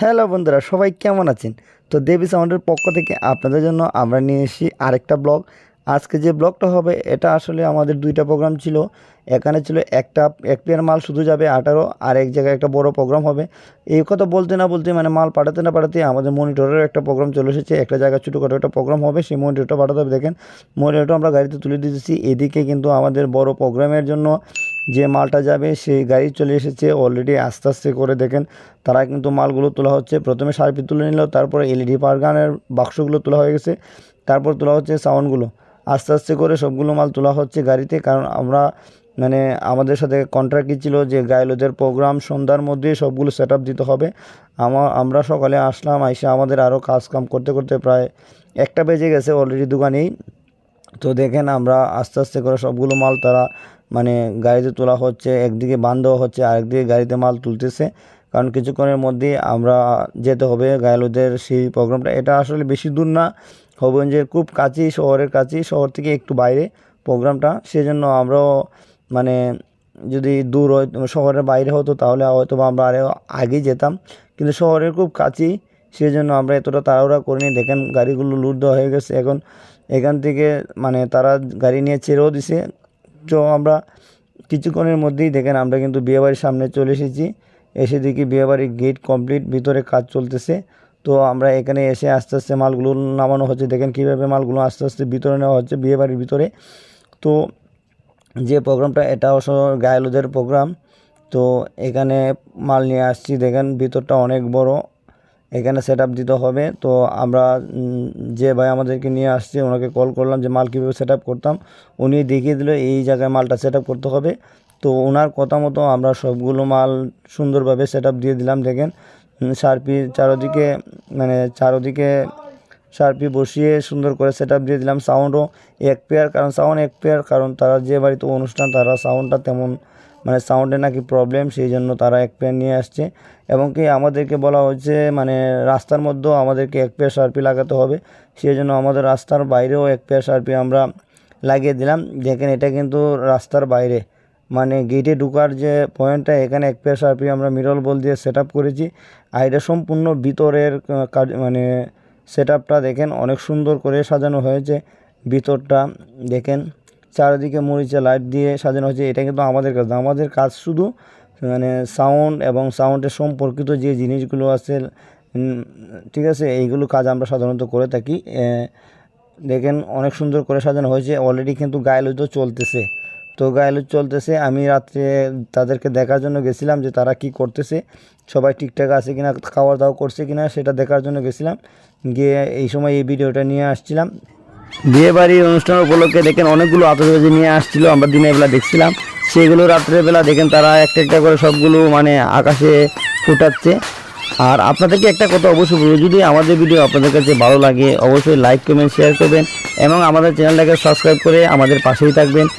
Hello বন্ধুরা, সবাই কেমন আছেন? তো দেবী সাউন্ডের পক্ষ থেকে আপনাদের জন্য আমরা নিয়ে এসেছি আরেকটা ব্লগ। আজকে যে ব্লগটা হবে, এটা আসলে আমাদের দুইটা প্রোগ্রাম ছিল। এখানে ছিল একটা, এক পেয়ার মাল শুধু যাবে আঠারো, আর এক জায়গায় একটা বড় প্রোগ্রাম হবে। এই কথা বলতে না বলতে মানে মাল পাঠাতে না পাঠাতে আমাদের মনিটরের একটা প্রোগ্রাম চলে এসেছে। একটা জায়গায় ছোটোখাটো একটা প্রোগ্রাম হবে, সেই মনিটরটা পাঠাতে হবে। দেখেন, মনিটরটা আমরা গাড়িতে তুলে দিতেছি। এদিকে কিন্তু আমাদের বড় প্রোগ্রামের জন্য যে মালটা যাবে, সেই গাড়ি চলে এসেছে অলরেডি আস্তে আস্তে করে দেখেন। তারা কিন্তু মালগুলো তোলা হচ্ছে। প্রথমে সার্পি তুলে নিল, তারপরে এলইডি পারগানের বাক্সগুলো তোলা হয়ে গেছে। তারপর তোলা হচ্ছে সাউন্ডগুলো। আস্তে আস্তে করে সবগুলো মাল তোলা হচ্ছে গাড়িতে, কারণ আমরা মানে আমাদের সাথে কন্ট্রাক্ট ছিল যে গায়লোদের প্রোগ্রাম সন্ধ্যার মধ্যে সবগুলো সেট দিতে হবে। আমা, আমরা সকালে আসলাম, আইসে আমাদের আরও কাজ কাম করতে করতে প্রায় একটা বেজে গেছে অলরেডি দোকানেই। তো দেখেন আমরা আস্তে আস্তে করে সবগুলো মাল তারা মানে গাড়িতে তোলা হচ্ছে, একদিকে বান দেওয়া হচ্ছে, আরেকদিকে গাড়িতে মাল তুলতেছে। কারণ কিছুক্ষণের মধ্যেই আমরা যেতে হবে, গায়লোদের সেই প্রোগ্রামটা। এটা আসলে বেশি দূর না, হবিগঞ্জের খুব কাছেই, শহরের কাছেই, শহর থেকে একটু বাইরে প্রোগ্রামটা। সেজন্য আমরাও মানে যদি দূর হয়, শহরের বাইরে হতো তাহলে হয়তো বা আমরা আরও আগেই যেতাম। কিন্তু শহরের খুব কাছেই সেই জন্য আমরা এতটা তাড়াহুড়া করিনি। দেখেন গাড়িগুলো লুট দেওয়া হয়ে গেছে। এখন এখান থেকে মানে তারা গাড়ি নিয়ে ছেড়েও দিছে। তো আমরা কিছুক্ষণের মধ্যেই দেখেন আমরা কিন্তু বিয়েবাড়ির সামনে চলে এসেছি। এসে দেখি বিয়েবাড়ির গেট কমপ্লিট ভিতরে কাজ চলতেছে। তো আমরা এখানে এসে আস্তে আস্তে মালগুলো নামানো হচ্ছে। দেখেন কীভাবে মালগুলো আস্তে আস্তে ভিতরে নেওয়া হচ্ছে বিয়েবাড়ির ভিতরে। তো যে প্রোগ্রামটা, এটা অবশ্য গায়লোদের প্রোগ্রাম। তো এখানে মাল নিয়ে আসছি। দেখেন ভিতরটা অনেক বড়। এখানে সেট দিতে হবে। তো আমরা যে ভাই আমাদেরকে নিয়ে আসছে, ওনাকে কল করলাম যে মাল কীভাবে সেট করতাম। উনি দেখিয়ে দিল, এই জায়গায় মালটা সেট করতে হবে। তো ওনার কথা মতো আমরা সবগুলো মাল সুন্দরভাবে সেট দিয়ে দিলাম, দেখেন। সার্পি চারোদিকে মানে চারোদিকে শার্পি বসিয়ে সুন্দর করে সেট দিয়ে দিলাম। সাউন্ডও এক পেয়ার কারণ সাউন্ড এক পেয়ার কারণ তারা যে বাড়িতে অনুষ্ঠান, তারা সাউন্ডটা তেমন মানে সাউন্ডে নাকি প্রবলেম সেই জন্য তারা এক পেয়ার নিয়ে আসছে। এবং কি আমাদেরকে বলা হচ্ছে মানে রাস্তার মধ্যেও আমাদেরকে এক পেয়ার শার্পি লাগাতে হবে। সেই জন্য আমাদের রাস্তার বাইরেও এক পেয়ার শার্পি আমরা লাগিয়ে দিলাম। দেখেন, এটা কিন্তু রাস্তার বাইরে। মানে গেটে ঢুকার যে পয়েন্টটা এখানে এক পেয়ার শার্পি আমরা মিরল বল দিয়ে সেট করেছি। আর এটা সম্পূর্ণ ভিতরের কাজ মানে সেট দেখেন, অনেক সুন্দর করে সাজানো হয়েছে ভিতরটা। দেখেন চারিদিকে মরিচে লাইট দিয়ে সাজানো হয়েছে। এটা কিন্তু আমাদের কাজ আমাদের কাজ শুধু মানে সাউন্ড এবং সাউন্ডের সম্পর্কিত যে জিনিসগুলো আছে ঠিক আছে, এইগুলো কাজ আমরা সাধারণত করে থাকি। দেখেন অনেক সুন্দর করে সাজানো হয়েছে। অলরেডি কিন্তু গায়েলো তো চলতেছে। তো গায়েলো চলতেছে। আমি রাত্রে তাদেরকে দেখার জন্য গেছিলাম যে তারা কি করতেছে, সবাই ঠিকঠাক আছে কিনা খাওয়া দাওয়া করছে কিনা, সেটা দেখার জন্য গেছিলাম। গিয়ে এই সময় এই ভিডিওটা নিয়ে আসছিলাম। বিয়ে বাড়ির অনুষ্ঠান উপলক্ষে দেখেন অনেকগুলো আতসবাজি নিয়ে আসছিল, আমরা দিনের বেলা দেখছিলাম। সেগুলো রাত্রেবেলা দেখেন তারা একটা একটা করে সবগুলো মানে আকাশে ফুটাচ্ছে। আর আপনাদেরকে একটা কথা অবশ্যই বলব, যদি আমাদের ভিডিও আপনাদের কাছে ভালো লাগে, অবশ্যই লাইক কমেন্ট শেয়ার করবেন এবং আমাদের চ্যানেলটাকে সাবস্ক্রাইব করে আমাদের পাশেই থাকবেন।